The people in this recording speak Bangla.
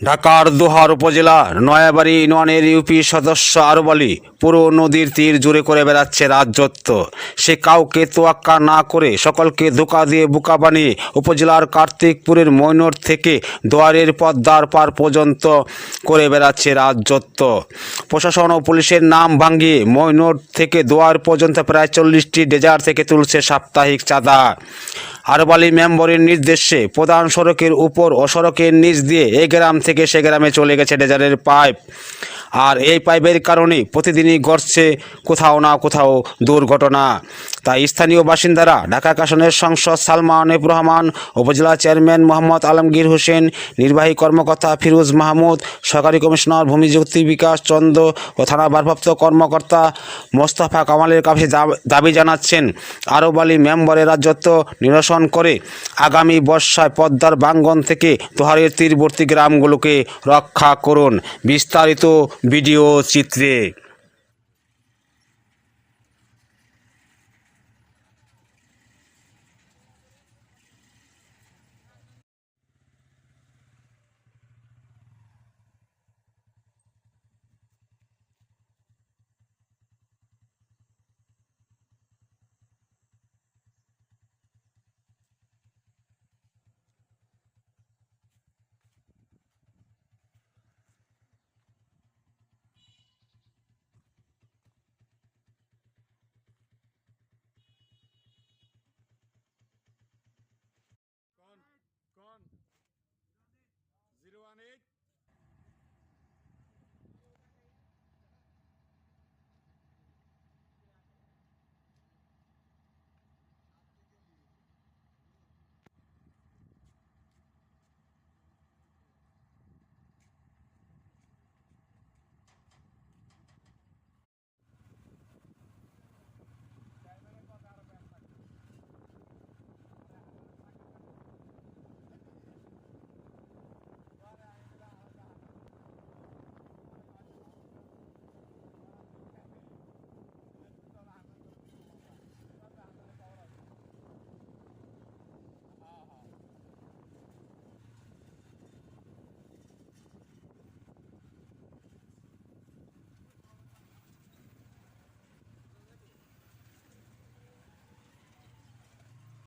ঢাকার দোহার উপজেলার নয়াবাড়ি ইউনিয়নের ইউপি সদস্য আরব আলী পুরো নদীর তীর জুড়ে করে বেড়াচ্ছে রাজত্ব। সে কাউকে তোয়াক্কা না করে সকলকে ধোকা দিয়ে বোকা বানিয়ে উপজেলার কার্তিকপুরের মৈনর থেকে দোয়ারের পদ্মার পার পর্যন্ত করে বেড়াচ্ছে রাজত্ব। প্রশাসন ও পুলিশের নাম ভাঙিয়ে মৈনর থেকে দোয়ার পর্যন্ত প্রায় চল্লিশটি ডেজার থেকে তুলছে সাপ্তাহিক চাঁদা। আরবালি মেম্বরের নির্দেশে প্রধান সড়কের উপর ও সড়কের নিচ দিয়ে এ গ্রাম থেকে সে গ্রামে চলে গেছে ডেজারের পাইপ। আর এই পাইপের কারণে প্রতিদিনই ঘটছে কোথাও না কোথাও দুর্ঘটনা। তাই স্থানীয় বাসিন্দারা ঢাকা কাশনের সংসদ সালমান এফ রহমান, উপজেলা চেয়ারম্যান মোহাম্মদ আলমগীর হোসেন, নির্বাহী কর্মকর্তা ফিরোজ মাহমুদ সরকারি কমিশনার ভূমিযুক্তি বিকাশ চন্দ্র ও থানা ভারপ্রাপ্ত কর্মকর্তা মোস্তফা কামালের কাছে দাব- দাবি জানাচ্ছেন। আরব আলী মেম্বরের রাজত্ব নিরসন করে আগামী বর্ষায় পদ্মার বাঙ্গন থেকে তোহারের তীরবর্তী গ্রামগুলোকে রক্ষা করুন। বিস্তারিত ভিডিও চিত্রে